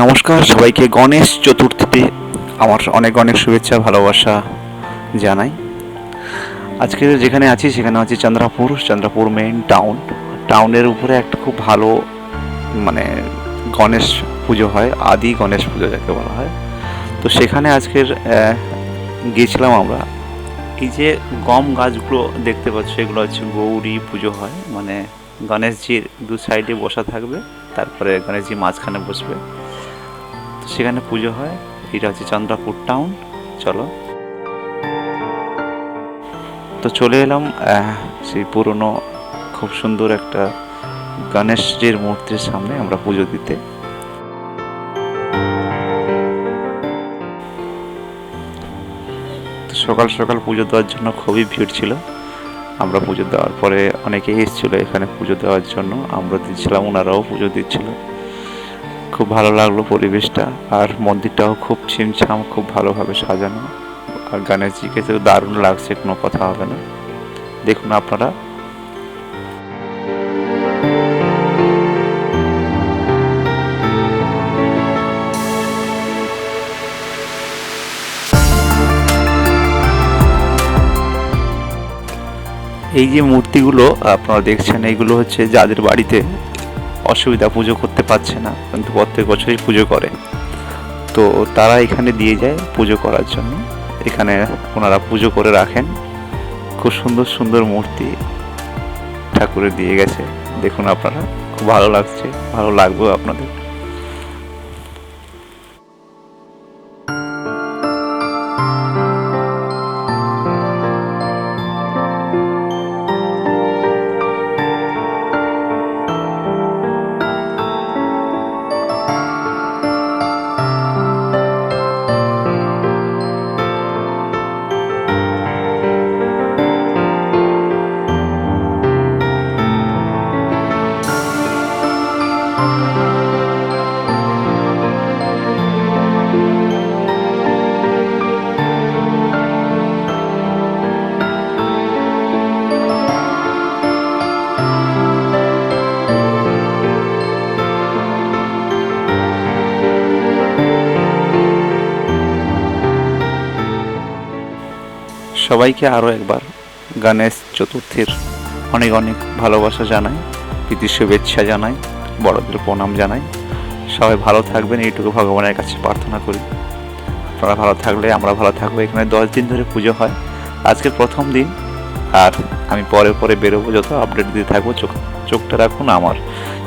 নমস্কার সবাইকে গণেশ চতুর্থীতে আমার অনেক অনেক শুভেচ্ছা, ভালোবাসা জানাই। আজকে যেখানে আছি সেখানে আছি চন্দ্রাপুর চন্দ্রাপুর মেইন টাউন টাউনের উপরে একটা খুব ভালো মানে গণেশ পুজো হয়, আদি গণেশ পুজো যাকে বলা হয়। তো সেখানে আজকের গিয়েছিলাম আমরা। এই যে গম গাছগুলো দেখতে পাচ্ছ এগুলো হচ্ছে গৌরী পুজো হয়। মানে গণেশজির দু সাইডে বসা থাকবে, তারপরে গণেশজি মাঝখানে বসবে। তো সেখানে পুজো হয়। এটা হচ্ছে চন্দ্রাপুর টাউন চলো। তো চলে এলাম সেই পুরনো, খুব সুন্দর একটা গণেশজির মূর্তির সামনে আমরা পুজো দিতে। সকাল সকাল পুজো দেওয়ার জন্য খুবই ভিড় ছিল। আমরা পুজো দেওয়ার পরে অনেকে এসেছিল এখানে পুজো দেওয়ার জন্য। আমরা দিচ্ছিলাম, ওনারাও পুজো দিচ্ছিল। খুব ভালো লাগল পরিবেশটা। আর মন্দিরটাও খুব ছিমছাম, খুব ভালোভাবে সাজানো। আর গণেশজিকে তো দারুণ লাগছে, কোনো কথা হবে না। দেখুন আপনারা। এই যে মূর্তিগুলো আপনারা দেখছেন এইগুলো হচ্ছে যাদের বাড়িতে অসুবিধা, পুজো করতে পারছে না। কিন্তু প্রত্যেক বছরই পুজো করে। তো তারা এখানে দিয়ে যায় পুজো করার জন্য। এখানে ওনারা পুজো করে রাখেন। খুব সুন্দর সুন্দর মূর্তি ঠাকুরের দিয়ে গেছে। দেখুন আপনারা, খুব ভালো লাগছে, ভালো লাগবে আপনাদের। সবাইকে আরও একবার গণেশ চতুর্থীর অনেক অনেক ভালোবাসা জানাই, প্রীতি শুভেচ্ছা জানাই, বড়দের প্রণাম জানাই। সবাই ভালো থাকবেন, এইটুকু ভগবানের কাছে প্রার্থনা করি। আপনারা ভালো থাকলে আমরা ভালো থাকব। এখানে দশ দিন ধরে পুজো হয়। আজকের প্রথম দিন। আর আমি পরে পরে বেরোবো, যত আপডেট দিতে থাকব, চোখ, চোখটা রাখুন আমার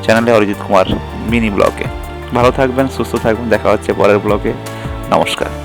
চ্যানেলে অরিজিৎ কুমার মিনি ব্লগে। ভালো থাকবেন, সুস্থ থাকবেন। দেখা হচ্ছে পরের ব্লগে। নমস্কার।